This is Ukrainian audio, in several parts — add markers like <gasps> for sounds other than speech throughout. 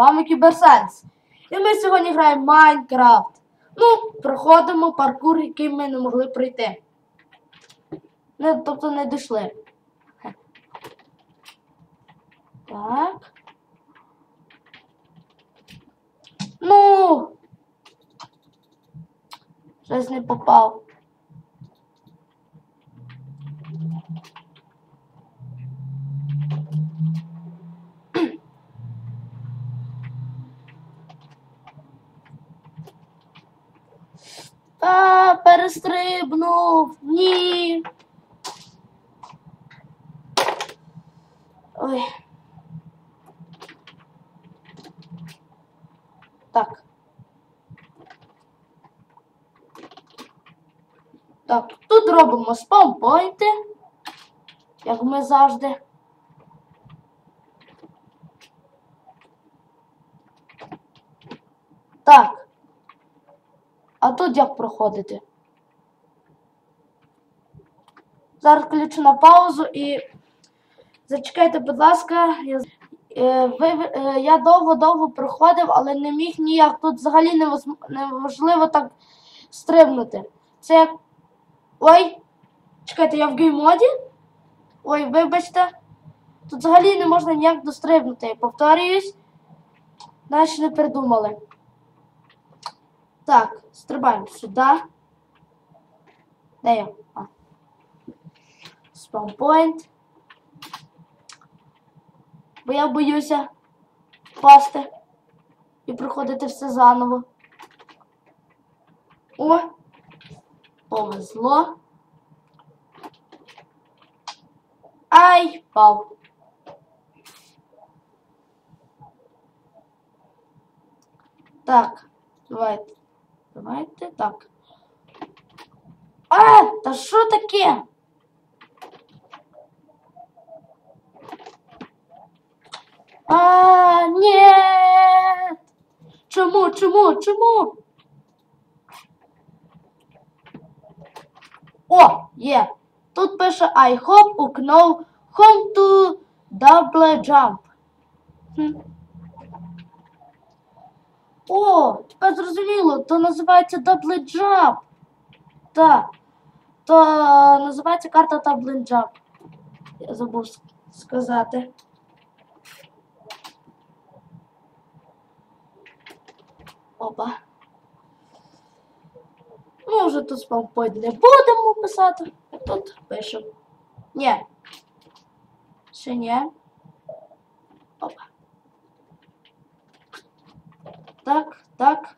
вами Кіберсенс. І ми сьогодні граємо Майнкрафт. Ну, проходимо паркур, який ми не могли пройти. Не, тобто не дійшли. Так. Ну. Щось не попав. А, перестрибнув. Ні. Ой. Так. Так, тут робимо спампойнти, як ми завжди. Так. Як проходити? Зараз включу на паузу і зачекайте, будь ласка, я, е, е, я довго-довго проходив, але не міг ніяк. Тут взагалі неможливо так стрибнути. Це як. Ой! Чекайте, я в геймоді? Ой, вибачте. Тут взагалі не можна ніяк дострибнути. Повторююсь. Наші не придумали. Так, стрибаємо сюди. Де я? А. Спампойнт. Бо я боюся впасти і проходити все заново. О! Повезло. Ай, впав. Так, давайте. Давайте так. А, та що таке? А, нет! Чому, чому, чому? О, є. Тут пише I hope you know home to double jump. Хм. О, тепер зрозуміло, то називається Double Jump. Так. То називається карта Double Jump. Я забув сказати. Опа. Ми вже тут спампойт не будемо писати. А тут пишемо. Ні. Ще ні. Так, так.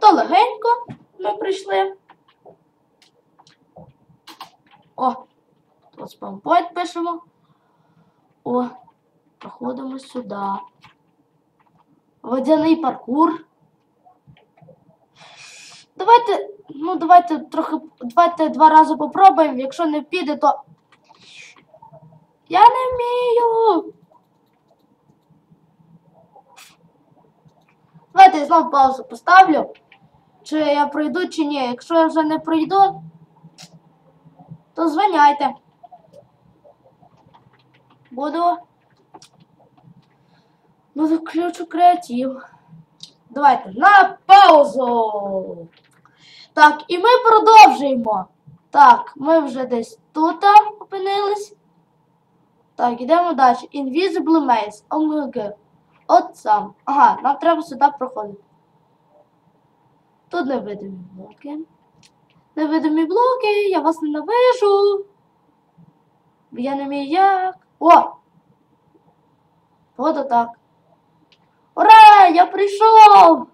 То легенько ми прийшли. О, тут спампойт пишемо. О, проходимо сюди. Водяний паркур. Давайте, ну давайте трохи, давайте два рази попробуємо. Якщо не піде, то. Я не вмію. Давайте я знову паузу поставлю. Чи я пройду, чи ні. Якщо я вже не пройду, то звоняйте. Буду. Буду включу креатив. Давайте на паузу. Так, і ми продовжуємо. Так, ми вже десь тут опинились. Так, йдемо далі. Invisible Maze. ОМГ. От сам. Ага, нам треба сюди проходити. Тут невидимі блоки. Невидимі блоки, я вас ненавижу. Я не вмію як. О! От так. Ура! Я прийшов!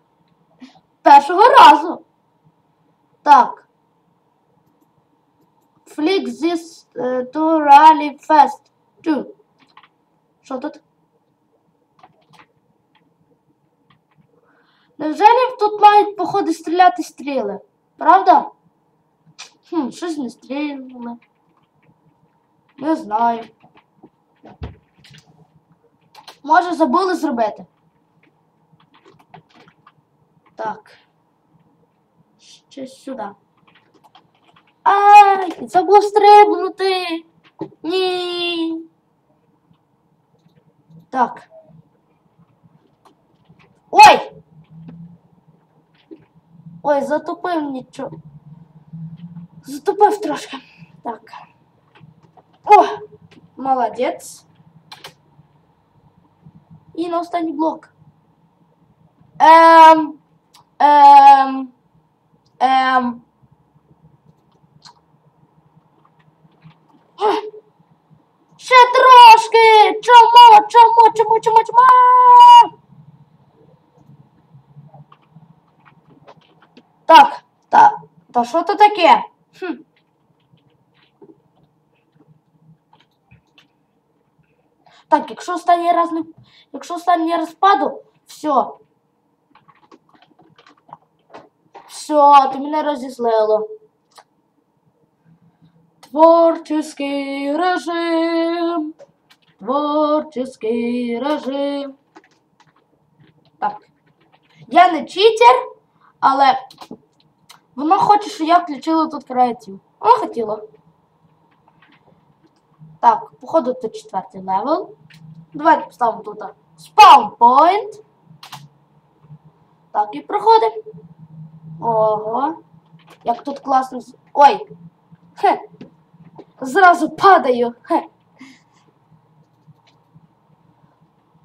Першого разу. Так. Flick this uh, to rally fast. Two. Що тут? Невже тут мають, походу, стріляти стріли? Правда? Хм, щось не стріляли. Не знаю. Може, забули зробити? Так. Ще сюди. Ай, забув стрибнути. Ні. Так. Ой! Ой, затупив нічого. Затупив трошки. Так. О! Молодець. І на останній блок. Ем. Ем. Ем. Ще трошки! Чому? Чому? Чому? Так, та, що то таке? Хм. Так, якщо останній раз не. Якщо останній раз паду, все. Все, ти мене розіслило. Творческий режим. Творческий режим. Так. Я не читер, але воно хоче, щоб я включила тут креатив. Воно хотіло. Так, походу тут четвертий левел. Давайте поставимо тут point. Так, і проходимо. Ого. Як тут класно. Ой! Хе. Зразу падаю. Хе.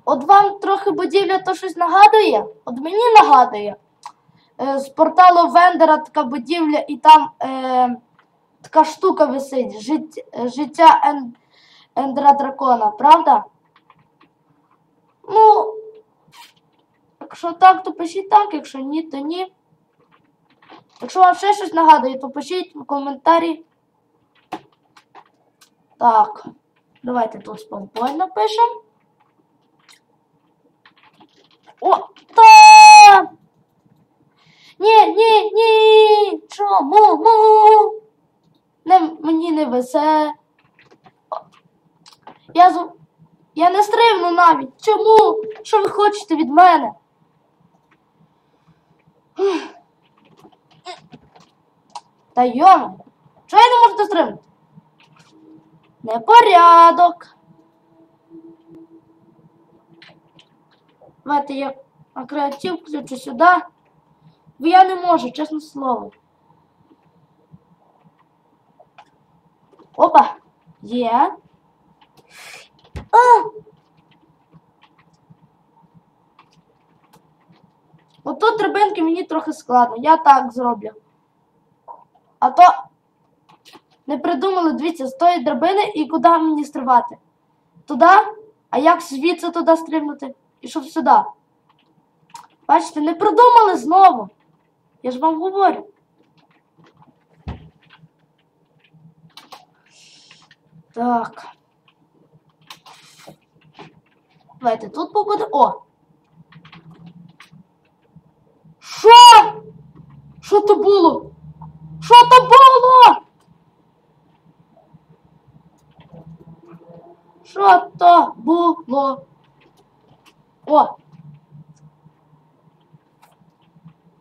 От вам трохи будівля то щось нагадує? От мені нагадує. Е, з порталу Вендера така будівля, і там е, така штука висить. Жит, життя ен, Ендера Дракона, правда? Ну, якщо так, то пишіть так, якщо ні, то ні. Якщо вам ще щось нагадує, то пишіть в коментарі. Так, давайте тут спампой напишемо. О, та! Ні, ні, Чому? Му? Не, мені не везе. Я з... Я не стрибну навіть. Чому? Що ви хочете від мене? Та йома, чого я не можу дострибнути? Непорядок. Давайте я на креатив включу сюди. Бо я не можу, чесне слово. Опа! Є. А! Отут драбинки мені трохи складно. Я так зроблю. А то не придумали, дивіться, з тої драбини і куди мені стрибати. Туди? А як звідси туди стрибнути? І щоб сюди. Бачите, не придумали знову. Я ж вам говорю. Так. Давайте тут побуде. О! Що? Що то було? Що то було? Що то було? О!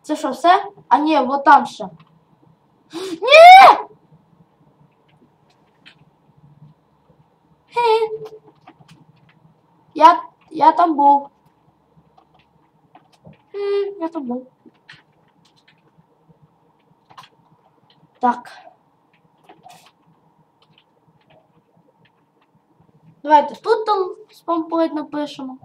Це що, все? А ні, вот там ще. <gasps> Ні! Я, там був. Я там був. Так. Давайте тут там спампоїд напишемо.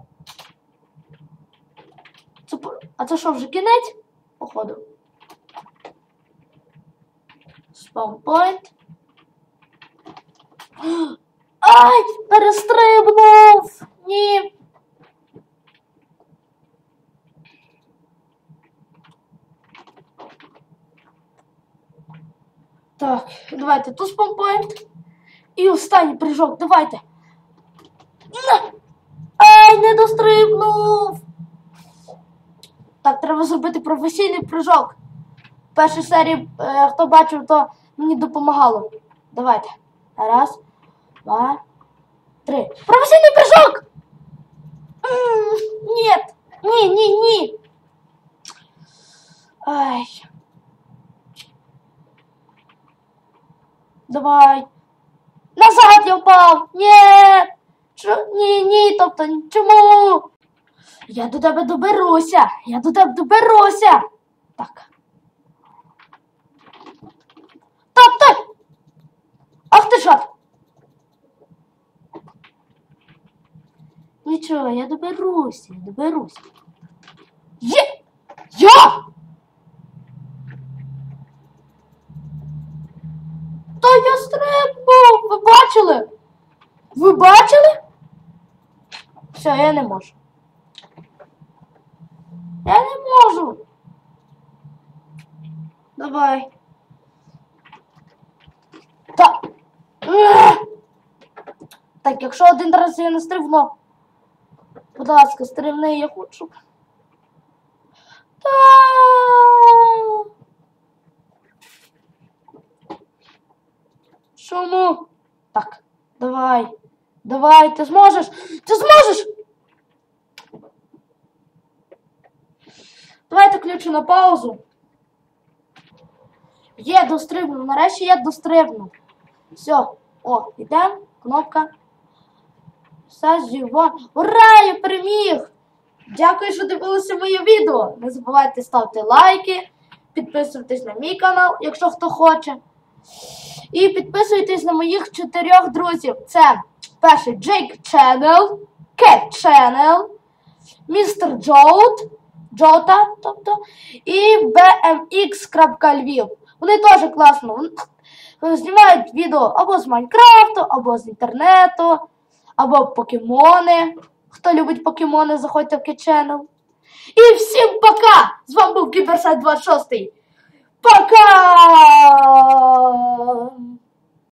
Це, а це що, вже кінець? Походу. Спампоінт. <gasps> Ай! Перестрибнув! Ні. Так, давайте тут спампоінт. І останній прыжок, давайте. На! Ай, не дострибнув! Так, треба зробити професійний прыжок. В першій серії, е, хто бачив, то мені допомагало. Давайте. Раз, два, три. Професійний прыжок! М, Ні, ні, ні, ні. Ай. Давай. Назад я впав. Ні. Чо? Ні, ні, тобто чому? Я до тебе доберуся. Я до тебе доберуся. Так. Так. Ах ти ж! Нічого, я доберуся, я доберуся. Бачили? Ви бачили? Все, я не можу. Я не можу. Давай. Та. Так, якщо один раз я не стрибну. Будь ласка, стрибни, я хочу. Та. Чому? Так, давай. Давай, ти зможеш! Ти зможеш! Давайте ключу на паузу. Є, дострибнув. Нарешті я дострибнув. Все. О, йдемо. Кнопка. Все, зівон. Ура! Я переміг! Дякую, що дивилися моє відео. Не забувайте ставити лайки, підписуйтесь на мій канал, якщо хто хоче. І підписуйтесь на моїх чотирьох друзів. Це перший Джейк Channel, Cat Channel, Містер Джоут, Джота, тобто, і BMX.Lviv. Вони теж класно знімають відео або з Майнкрафту, або з інтернету, або покемони. Хто любить покемони, заходьте в Channel. І всім пока! З вами був Кіберсайт 26. Welcome!